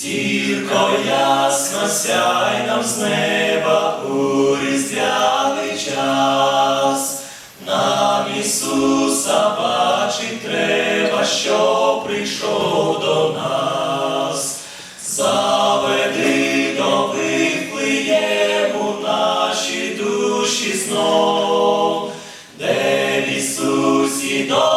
Зірко ясна, сяй нам з неба у різдвяний час. Нам Ісуса бачить треба, що прийшов до нас. Заведи до Вифлеєму наші душі знов, де в Ісусі дорогому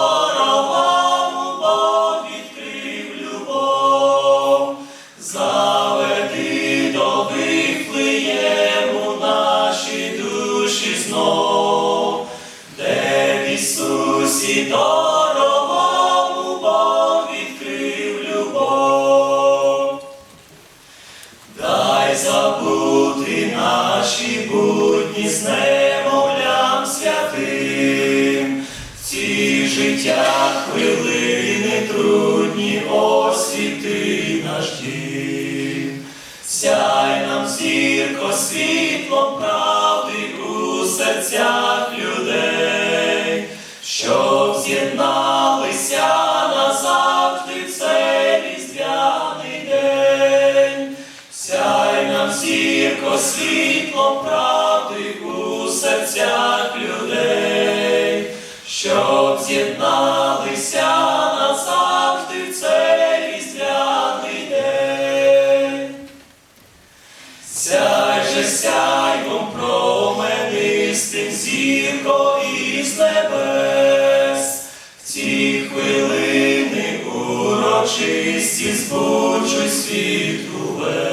Ісусі дорогому Бог відкрив любов. Дай забути наші будні з немовлям святим, ці життя хвилини трудні освіти наш дім. Сяй нам зірко світлом правди у серцях зірко світлом правди у серцях людей, щоб з'єдналися назавжди в цей різдвяний день. Сяй же сяйвом променистим зірко із небес, в ці хвилини урочисті збучуй світ увесь,